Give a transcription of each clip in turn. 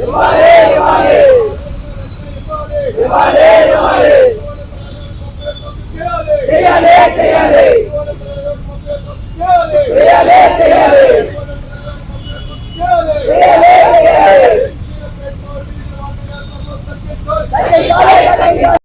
ఇవ్వాలి ఇవ్వాలి ఇవ్వాలి ఇవ్వాలి ¡Créale, créale! ¡Créale, créale! ¡Créale, créale!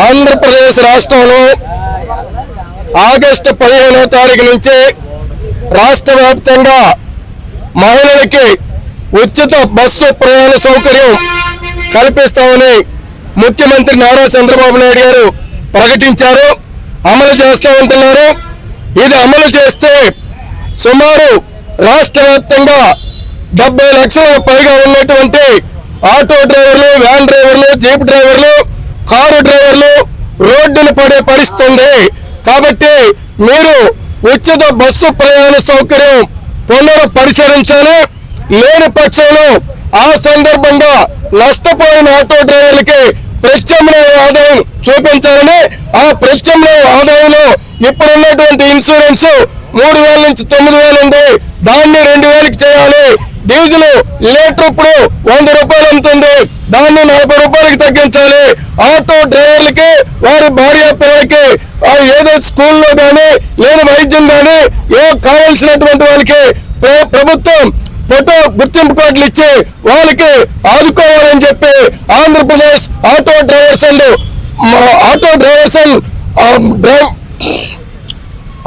Andhra Pradesh రాష్ట్రంలో ఆగస్టు పదిహేనో తారీఖు నుంచి రాష్ట్ర వ్యాప్తంగా మహిళలకి ఉచిత బస్సు ప్రయాణ సౌకర్యం కల్పిస్తామని ముఖ్యమంత్రి నారా చంద్రబాబు నాయుడు గారు ప్రకటించారు. అమలు చేస్తూ ఉంటున్నారు ఇది అమలు చేస్తే సుమారు రాష్ట్ర వ్యాప్తంగా డెబ్బై లక్షల పైగా ఉన్నటువంటి ఆటో డ్రైవర్లు వ్యాన్ డ్రైవర్లు జీప్ డ్రైవర్లు కారు డ్రైవర్లు రోడ్డులు పడే పరిస్థితుంది కాబట్టి మీరు ఉచిత బస్సు ప్రయాణ సౌకర్యం పునరు పరిశీలించాలి. లేని పక్షంలో ఆ సందర్భంగా నష్టపోయిన ఆటో డ్రైవర్లకి ప్రత్యామ్నాయ ఆదాయం చూపించాలని ఆ ప్రత్యామ్నాయ ఆదాయంలో ఇప్పుడున్నటువంటి ఇన్సూరెన్స్ మూడు వేల నుంచి తొమ్మిది వేలు ఉంది. దాన్ని రెండు వేలకి చేయాలి. డీజిల్ లీటర్ ఇప్పుడు వంద రూపాయలు అమ్ముతుంది. దాన్ని నలభై రూపాయలకి తగ్గించాలి. ఆటో డ్రైవర్లకి వారి భార్య పిల్లలకి ఏదో స్కూల్లో కానీ లేదా వైద్యం కానీ ఏ కావాల్సినటువంటి వాళ్ళకి ప్రభుత్వం ఫోటో గుర్తింపు కార్డులు ఇచ్చి వాళ్ళకి ఆదుకోవాలని చెప్పి ఆంధ్రప్రదేశ్ ఆటో డ్రైవర్స్ అండ్ మా- auto drivers and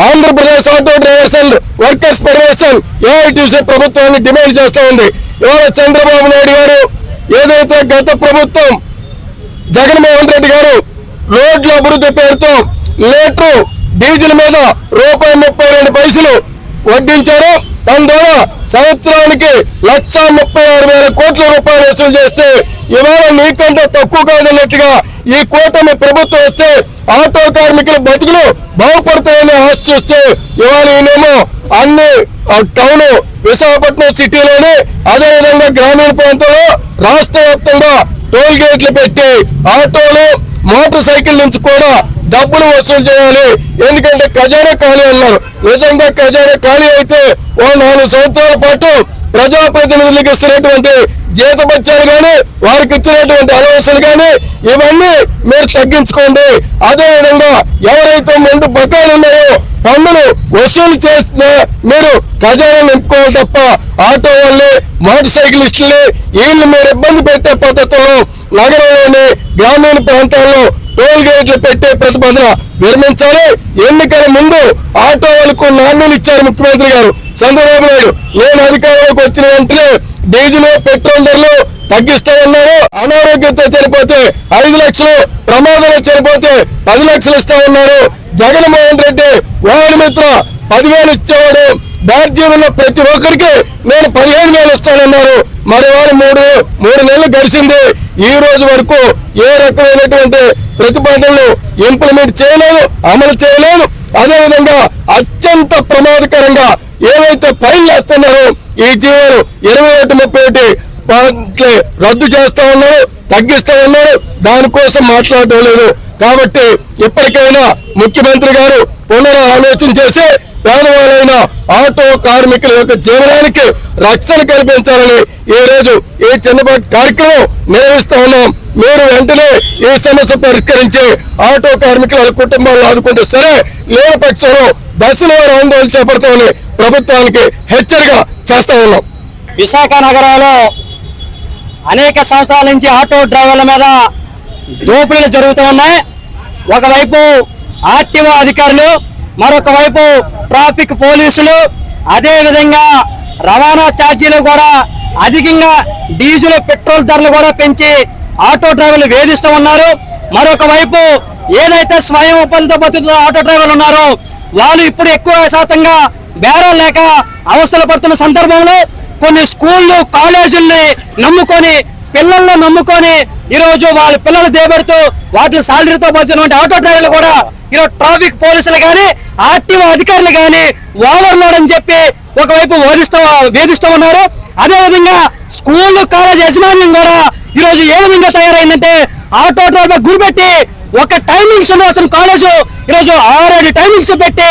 Andhra Pradesh auto drivers and workers federation A I T C ప్రభుత్వాన్ని డిమాండ్ చేస్తూ ఉంది. ఇవాళ చంద్రబాబు నాయుడు గారు ఏదైతే గత ప్రభుత్వం జగన్మోహన్ రెడ్డి గారు రోడ్ల అభివృద్ధి పేరుతో లీటర్ డీజిల్ మీద రూపాయి ముప్పై రెండు పైసలు వడ్డించారు. దాని ద్వారా సంవత్సరానికి లక్ష ముప్పై ఆరు వేల కోట్ల రూపాయలు వసూలు చేస్తే ఇవాళ మీకంటే తక్కువ కాదన్నట్టుగా ఈ కూటమి ప్రభుత్వం వస్తే ఆటో కార్మికుల బతుకులు బాగుపడతాయని ఆశ ఇవాళ ఈయనేమో అన్ని టౌన్ విశాఖపట్నం సిటీలోని అదేవిధంగా గ్రామీణ ప్రాంతంలో రాష్ట్ర వ్యాప్తంగా టోల్ గేట్లు పెట్టి ఆటోలు మోటార్ సైకిల్ నుంచి కూడా డబ్బులు వసూలు చేయాలి. ఎందుకంటే ఖజానా ఖాళీ అన్నారు. నిజంగా ఖజానా ఖాళీ అయితే ఓ నాలుగు సంవత్సరాల పాటు ప్రజాప్రతినిధులకు ఇస్తున్నటువంటి జీతపత్యాలు కానీ వారికి ఇచ్చినటువంటి అలవసలు కానీ ఇవన్నీ మీరు తగ్గించుకోండి. అదేవిధంగా ఎవరైతే ముందు బకాయిలు ఉన్నాయో పన్నులు వసూలు చేస్తే మీరు ప్రజలను నింపుకోవాలి తప్ప ఆటో వాళ్ళని మోటార్ సైకిలిస్టుల్ని వీళ్ళు మీరు ఇబ్బంది పెట్టే పద్ధతుల్లో నగరంలోని గ్రామీణ ప్రాంతాల్లో టోల్ గేట్లు పెట్టే ప్రతిపాదన విరమించాలి. ఎన్నికల ముందు ఆటో వాళ్ళకు నాణ్యలు ఇచ్చారు ముఖ్యమంత్రి గారు. చంద్రబాబు నాయుడు నేను అధికారంలోకి వచ్చిన వెంటనే డీజిల్ పెట్రోల్ ధరలు తగ్గిస్తా ఉన్నారు అనారోగ్యంతో చనిపోతే ఐదు లక్షలు ప్రమాదంలో చనిపోతే పది లక్షలు ఇస్తా ఉన్నారు జగన్మోహన్ రెడ్డి వాడి మిత్ర పదివేలు ఇచ్చేవాడు. బ్యాడ్జీలు ఉన్న ప్రతి ఒక్కరికి నేను పదిహేను వేలు ఇస్తానన్నారు. మరి వారు మూడు మూడు నెలలు గడిచింది. ఈ రోజు వరకు ఏ రకమైనటువంటి ప్రతిపాదనలు ఇంప్లిమెంట్ చేయలేదు అమలు చేయలేదు. అదేవిధంగా అత్యంత ప్రమాదకరంగా ఏవైతే ఫైల్ చేస్తున్నారో ఈ జీవోలు ఇరవై ఒకటి ముప్పై ఒకటి పాయింట్లు రద్దు చేస్తా ఉన్నారు తగ్గిస్తా ఉన్నారు. దానికోసం మాట్లాడటం లేదు. కాబట్టి ఇప్పటికైనా ముఖ్యమంత్రి గారు పునరాలోచన చేసి పేదవాళ్ళైన ఆటో కార్మికుల యొక్క జీవనానికి రక్షణ కల్పించాలని ఈ రోజు ఈ చిన్నపాటి కార్యక్రమం నిర్వహిస్తా ఉన్నాం. మీరు వెంటనే ఈ సమస్య పరిష్కరించి ఆటో కార్మికుల కుటుంబాలను ఆదుకుంటే సరే లేని పక్షంలో దశలో ఆందోళన చేపడతామని ప్రభుత్వానికి హెచ్చరిక చేస్తా ఉన్నాం. విశాఖ నగరంలో అనేక సంవత్సరాల నుంచి ఆటో డ్రైవర్ల మీద దోపిడీలు జరుగుతూ ఉన్నాయి. ఒకవైపు ఆర్టీఓ అధికారులు మరొక వైపు ట్రాఫిక్ పోలీసులు అదే విధంగా రవాణా ఛార్జీలు కూడా అధికంగా డీజిల్ పెట్రోల్ ధరలు కూడా పెంచి ఆటో డ్రైవర్లు వేధిస్తూ ఉన్నారు. మరొక వైపు ఏదైతే స్వయం ఉపాధితో బతుకుతున్న ఆటో డ్రైవర్లు ఉన్నారో వాళ్ళు ఇప్పుడు ఎక్కువ శాతంగా బేరం లేక అవస్థలు పడుతున్న సందర్భంలో కొన్ని స్కూళ్ళు కాలేజీల్ని నమ్ముకొని పిల్లల్ని నమ్ముకొని ఈరోజు వాళ్ళ పిల్లలు దేబెడుతూ వాటి సాలరీతో పోతున్నటువంటి ఆటో డ్రైవర్లు కూడా ఈరోజు ట్రాఫిక్ పోలీసులు కానీ ఆర్టీఓ అధికారులు కానీ ఓవర్లోడ్ అని చెప్పి ఒకవైపు వేధిస్తూ వేధిస్తూ ఉన్నారు. అదే విధంగా స్కూల్ కాలేజ్ యజమాన్యం కూడా ఈరోజు ఏ విధంగా తయారైందంటే ఆటో డ్రైవర్ గురిపెట్టి ఒక టైమింగ్స్ ఉండవలసిన కాలేజు. ఈ రోజు ఆరేడు టైమింగ్స్ పెట్టి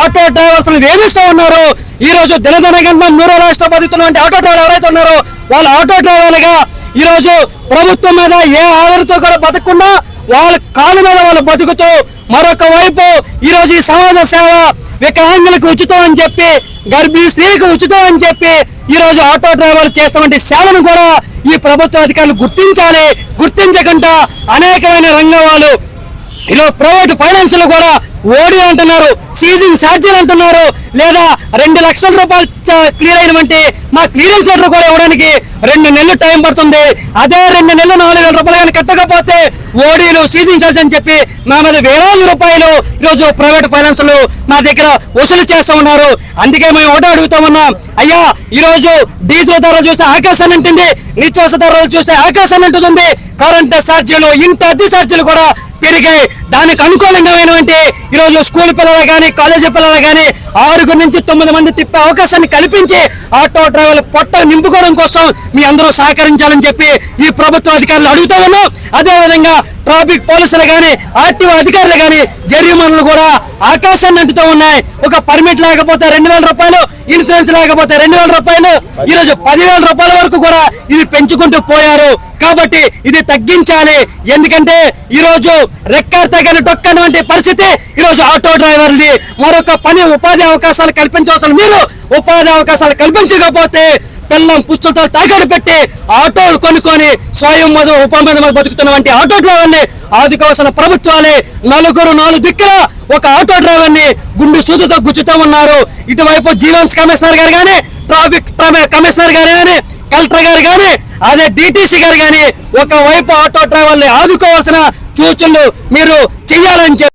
ఆటో డ్రైవర్స్ వేధిస్తూ ఉన్నారు. ఈ రోజు దినదిన మూడో రాష్ట్ర బతుకుతున్నటువంటి ఆటో డ్రైవర్ ఎవరైతే ఉన్నారో వాళ్ళ ఆటో డ్రైవర్లుగా ఈ రోజు ప్రభుత్వం మీద ఏ ఆధారతో కూడా బతకకుండా వాళ్ళ కాళ్ళ మీద వాళ్ళు బతుకుతూ మరొక వైపు ఈరోజు ఈ సమాజ సేవ వికలాంగులకు ఉచితం అని చెప్పి గర్భిణీ స్త్రీలకు ఉచితం అని చెప్పి ఈరోజు ఆటో డ్రైవర్లు చేస్తున్నటువంటి సేవను కూడా ఈ ప్రభుత్వ అధికారులు గుర్తించాలి. గుర్తించకుండా అనేకమైన రంగం వాళ్ళు ఈరోజు ప్రైవేట్ ఫైనాన్స్లో కూడా ఓడి అంటున్నారు సీజింగ్ ఛార్జీలు అంటున్నారు లేదా రెండు లక్షల రూపాయలు క్లియర్ అయినటువంటి మా క్లియరెన్స్ లెటర్ కూడా ఇవ్వడానికి రెండు నెలలు టైం పడుతుంది. అదే రెండు నెలలు నాలుగు వేల రూపాయలు కానీ కట్టకపోతే ఓడీలు సీజించాల్సి అని చెప్పి మా మీద వేలాది రూపాయలు ఈరోజు ప్రైవేట్ ఫైనాన్స్ మా దగ్గర వసూలు చేస్తూ ఉన్నారు. అందుకే మేము ఒకటే అడుగుతా ఉన్నాం. అయ్యా ఈరోజు డీజిల్ ధరలు చూస్తే ఆకాశాన్ని ఉంటుంది నిత్యావసర ధరలు చూస్తే ఆకాశాన్ని ఉంటుంది కరెంట్ ఛార్జీలు ఇంత అద్దె ఛార్జీలు కూడా పెరిగాయి దానికి అనుకూలంగా ఈ రోజు స్కూల్ పిల్లలు కానీ కాలేజీ పిల్లలు కానీ ఆరుగురు నుంచి తొమ్మిది మంది తిప్పే అవకాశాన్ని కల్పించి ఆటో డ్రైవర్ల పొట్ట నింపుకోవడం కోసం మీ అందరూ సహకరించాలని చెప్పి ఈ ప్రభుత్వ అధికారులు అడుగుతూ ఉన్నాం. అదేవిధంగా ట్రాఫిక్ పోలీసులు కానీ ఆర్టీఓ అధికారులు కానీ జరిమానాలు కూడా ఆకాశాన్ని అంటుతూ ఉన్నాయి. ఒక పర్మిట్ లేకపోతే రెండు వేల రూపాయలు ఇన్సూరెన్స్ లేకపోతే రెండు వేల రూపాయలు ఈరోజు పదివేల రూపాయల వరకు కూడా ఇది పెంచుకుంటూ పోయారు. కాబట్టి ఇది తగ్గించాలి. ఎందుకంటే ఈరోజు రెక్కర్ తగ్గని డొక్కనటువంటి పరిస్థితి. ఈరోజు ఆటో డ్రైవర్ది మరొక పని ఉపాధి అవకాశాలు కల్పించవలసిన మీరు ఉపాధి అవకాశాలు కల్పించకపోతే పిల్లం పుస్తలతో తాకట్టు పెట్టి ఆటోలు కొనుక్కొని స్వయం మధు ఉపాధి బతుకుతున్నటువంటి ఆటో డ్రైవర్ని ఆదుకోవాల్సిన ప్రభుత్వాలే నలుగురు నాలుగు దిక్కుల ఒక ఆటో డ్రైవర్ని గుండు సూదుతో గుచ్చుతూ ఉన్నారు. ఇటువైపు జీవన్స్ కమిషనర్ గారు కానీ ట్రాఫిక్ కమిషనర్ గారు కానీ కలెక్టర్ గారు కానీ అదే డిటిసి గారు కానీ ఒకవైపు ఆటో డ్రైవర్ని ఆదుకోవాల్సిన సూచనలు మీరు చేయాలని చెప్పి